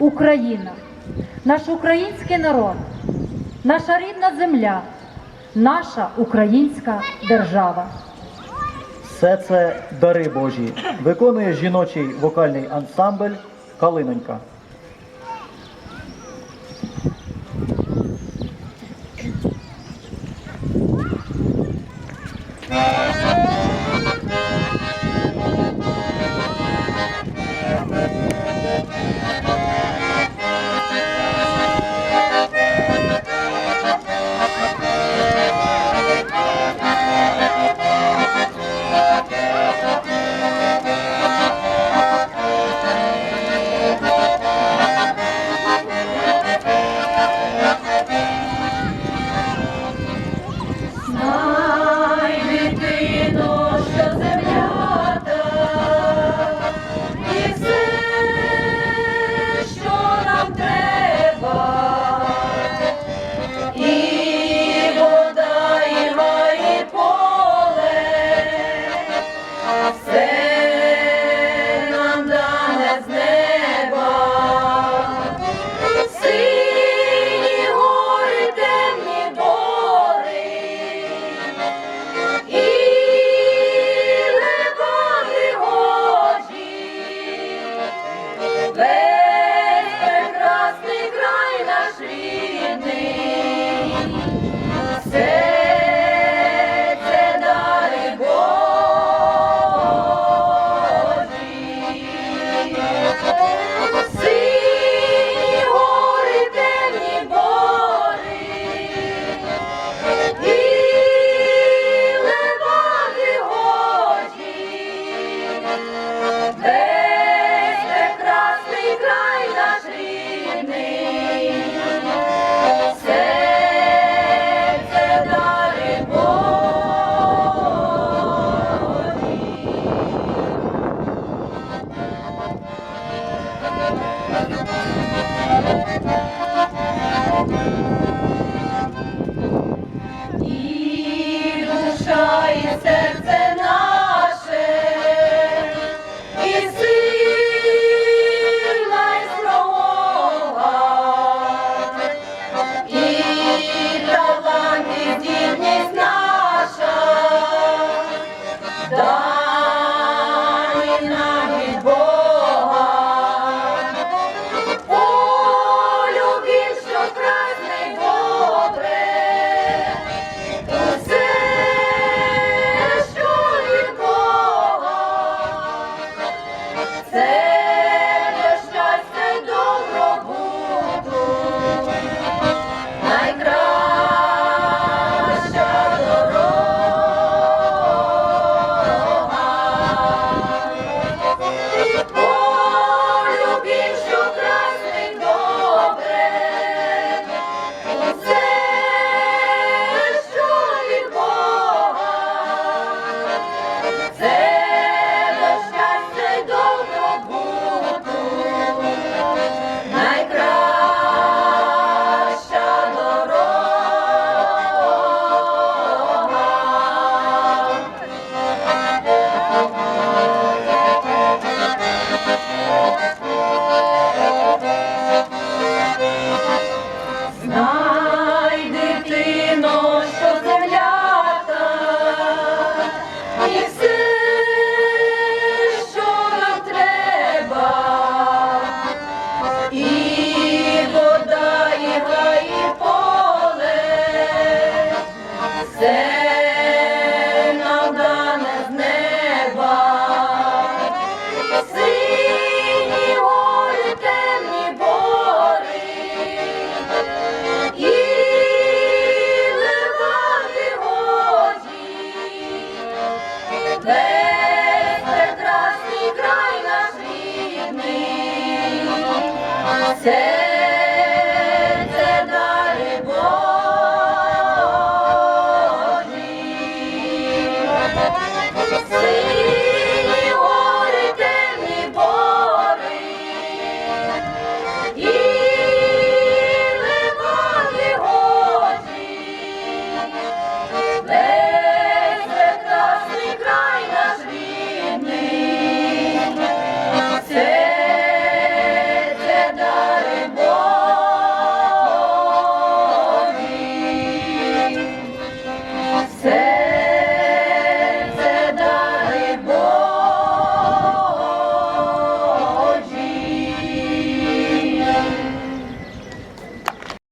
Україна, наш український народ, наша рідна земля, наша українська держава. Все це дари Божі. Виконує жіночий вокальний ансамбль Калинонька. done. Say